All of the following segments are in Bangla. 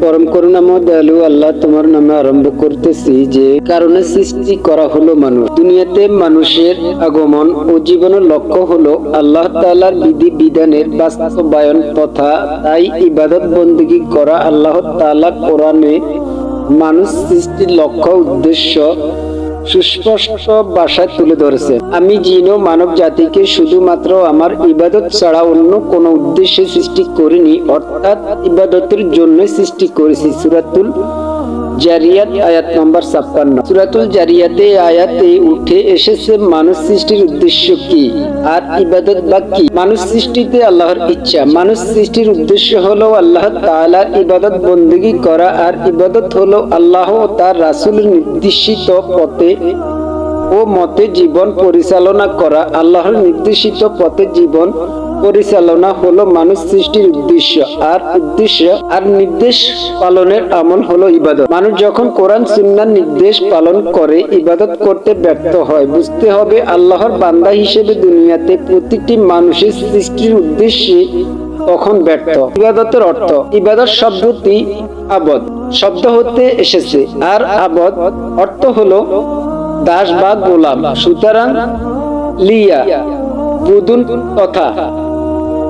পরম করুণাময় দয়ালু, আল্লাহ তোমার নামে আরম্ভ করতেছি যে কারণে সৃষ্টি করা হলো মানুষ। দুনিয়াতে মানুষের আগমন ও জীবনের লক্ষ্য হলো আল্লাহ তাআলার বিধি বিধানের বাস্তবায়ন তথা তাই ইবাদত বন্দী করা আল্লাহ তাআলা কোরআনে মানুষ সৃষ্টির লক্ষ্য, উদ্দেশ্য সুস্পষ্ট ভাষায় তুলে ধরেছে। আমি জিন মানব জাতিকে শুধুমাত্র আমার ইবাদত ছাড়া অন্য কোনো উদ্দেশ্যে সৃষ্টি করিনি, অর্থাৎ ইবাদতের জন্য সৃষ্টি করেছি। সুরাতুল জারিয়াত আয়াত নম্বর ছাপ্পান্ন। সুরাতুল জারিয়াতে আয়াতে উঠে এসেছে মানুষ সৃষ্টির উদ্দেশ্য কি? আর ইবাদত বা কি? মানুষ সৃষ্টিতে আল্লাহর ইচ্ছা। মানুষ সৃষ্টির উদ্দেশ্য হলো আল্লাহ তাআলার ইবাদত বন্দিগি করা আর ইবাদত হলো আল্লাহ ও তার রাসূলের নির্দেশিত পথে ও মতে জীবন পরিচালনা করা। আল্লাহর নির্দেশিত পথে জীবন পরিচালনা হলো মানুষ সৃষ্টির উদ্দেশ্য আর উদ্দেশ্য আর নির্দেশ পালনের আমল হলো ইবাদত। মানুষ যখন কোরআন, সুন্নার নির্দেশ পালন করে, ইবাদত করতে ব্যর্থ হয়। বুঝতে হবে আল্লাহর বান্দা হিসেবে দুনিয়াতে প্রতিটি মানুষের সৃষ্টির উদ্দেশ্যে তখন ব্যর্থ। ইবাদতের অর্থ, ইবাদত শব্দটি আবদ। শব্দ হতে এসেছে আর আবদ অর্থ হলো দাস বা গোলাম। সুতরাং লিয়া, বুদুন তথা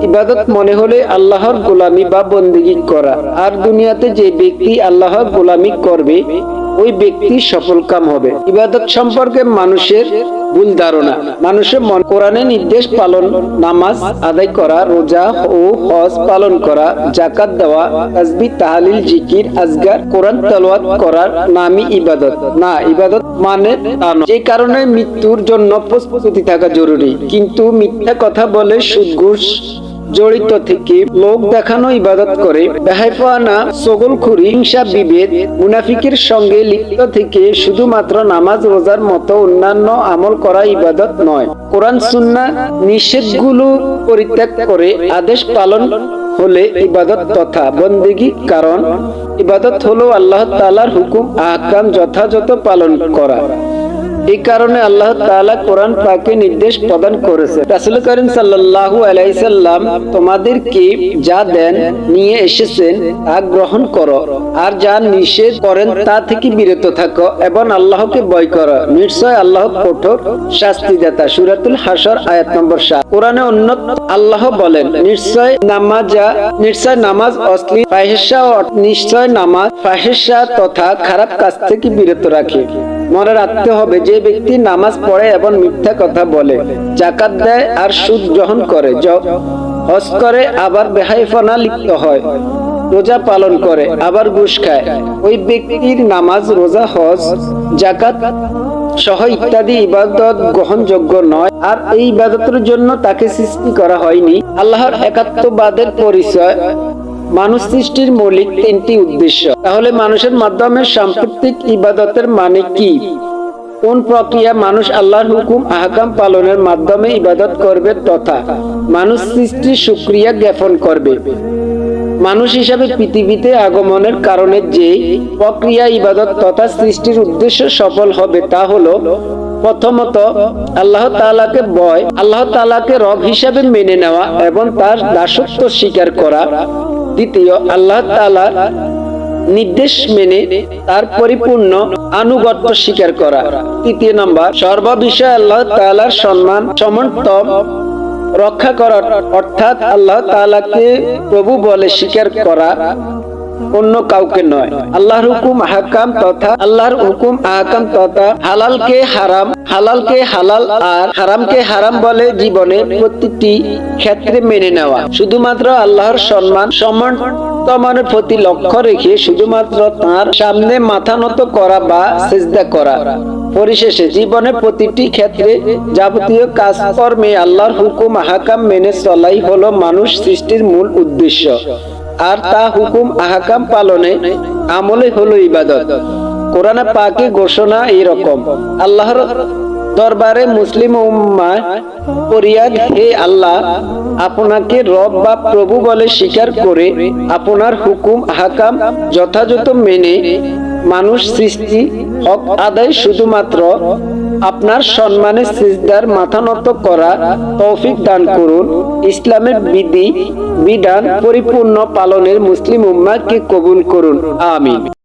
ইবাদত মনে হলে আল্লাহর গোলামি বা বন্দিগি করা। আর দুনিয়াতে যে ব্যক্তি আল্লাহর গোলামি করবে, ওই ব্যক্তি সফল কাম হবে। ইবাদত সম্পর্কে মানুষের ভুল ধারণা। মানুষের মন কোরআনের নির্দেশ পালন, নামাজ আদায় করা, রোজা ও হজ পালন করা জাকাত দেওয়া, তাসবি, তাহালিল, জিকির, আজগার, কোরআন তেলাওয়াত করার নামই ইবাদত। না, ইবাদত মানে। যে কারণে মৃত্যুর জন্য প্রস্তুতি থাকা জরুরি। কিন্তু মিথ্যা কথা বলে সুদ, ঘুষ জড়িত থেকে লোক দেখানো ইবাদত করে। বেহাইফানা, সগলখুরি, হিংসা, বিভেদ, মুনাফিকের সঙ্গে লিপ্ত থেকে শুধুমাত্র নামাজ, রোজার মতো অন্যান্য আমল করা ইবাদত নয়। কোরআন, সুন্না নিষেধগুলো পরিত্যাগ করে আদেশ পালন হলে ইবাদত তথা বন্দিগি কারণ, ইবাদত হলো আল্লাহ তাআলার হুকুম, আহকাম যথাযথ পালন করা। এই কারণে আল্লাহ কোরআন পাকে নির্দেশ প্রদান করেছে। করিম যা দেন নিয়ে এসেছেন গ্রহণ করো। আর যা নিষেধ করেন, তা থেকে বিরত থাকো এবং আল্লাহকে করো। নিশ্চয় আল্লাহ কঠোর হাসর আয়াত নম্বর 7 কোরআনে আল্লাহ বলেন, নিশ্চয় নামাজা, নিশ্চয় নামাজ অশ্লীল নিশ্চয় নামাজ ফাহিশা তথা খারাপ কাজ থেকে বিরত রাখে। মনে রাখতে হবে, যে ব্যক্তি নামাজ পড়ে এবং মিথ্যা কথা বলে জাকাত দেয় আর সুদ গ্রহণ করে হজ করে, আবার বেহাইফনা লিপ্ত হয়, রোজা পালন করে, আবার ঘুষ খায়। ওই ব্যক্তির নামাজ, রোজা, হজ জাকাত সহ ইত্যাদি ইবাদত গ্রহণযোগ্য নয়। আর এই ইবাদতের জন্য তাকে সৃষ্টি করা হয়নি। আল্লাহর একাত্মবাদের পরিচয় মানুষ সৃষ্টির মৌলিক তিনটি উদ্দেশ্য। তাহলে মানুষের মাধ্যমে সাম্প্রতিক ইবাদতের মানে কি? কোন প্রক্রিয়া মানুষ আল্লাহর হুকুম, আহকাম পালনের মাধ্যমে ইবাদত করবে তথা মানুষ সৃষ্টির সুক্রিয়া জ্ঞাপন করবে? মানুষ হিসাবে পৃথিবীতে আগমনের কারণে যে প্রক্রিয়া, ইবাদত তথা সৃষ্টির উদ্দেশ্য সফল হবে তা হলো, প্রথমত আল্লাহ তালাকে বয় আল্লাহ তালাকে রব হিসাবে মেনে নেওয়া এবং তার দাসত্ব স্বীকার করা। দ্বিতীয়, আল্লাহ তালার নির্দেশ মেনে তার পরিপূর্ণ আনুগত্য স্বীকার করা। তৃতীয় নম্বর সর্ববিষয়ে আল্লাহ তালার সম্মান, সমর্থন রক্ষা করা অর্থাৎ আল্লাহ তালাকে প্রভু বলে স্বীকার করা। অন্য কাউকে নয়। আল্লাহর হুকুম আহকাম তথা আল্লাহর হুকুম আহকাম তথা হালালকে হারাম, হালালকে হালাল আর হারামকে হারাম বলে জীবনে প্রতিটি ক্ষেত্রে মেনে নেওয়া। শুধুমাত্র আল্লাহর সম্মান সম্মান সম্মানের প্রতি লক্ষ্য রেখে শুধুমাত্র তার সামনে মাথা নত করা বা সেজদা করা। পরিশেষে জীবনের প্রতিটি ক্ষেত্রে যাবতীয় কাজকর্মে আল্লাহর হুকুম আহাকাম মেনে চলাই হলো মানুষ সৃষ্টির মূল উদ্দেশ্য। আর তা হুকুম আহাকাম পালনে, আমলে হলো ইবাদত। কোরআন পাকে ঘোষণা এইরকম, আল্লাহর দরবারে মুসলিম ফরিয়াদ, হে আল্লাহ, আপনাকে রব বা প্রভু বলে স্বীকার করে আপনার হুকুম আহাকাম যথাযথ মেনে মানুষ সৃষ্টি হক আদায় শুধুমাত্র আপনার সম্মানে সিজদার মাথা নত করা তৌফিক দান করুন। ইসলামের বিধি, বিধান পরিপূর্ণ পালনের মুসলিম উম্মাকে কবুল করুন। আমিন।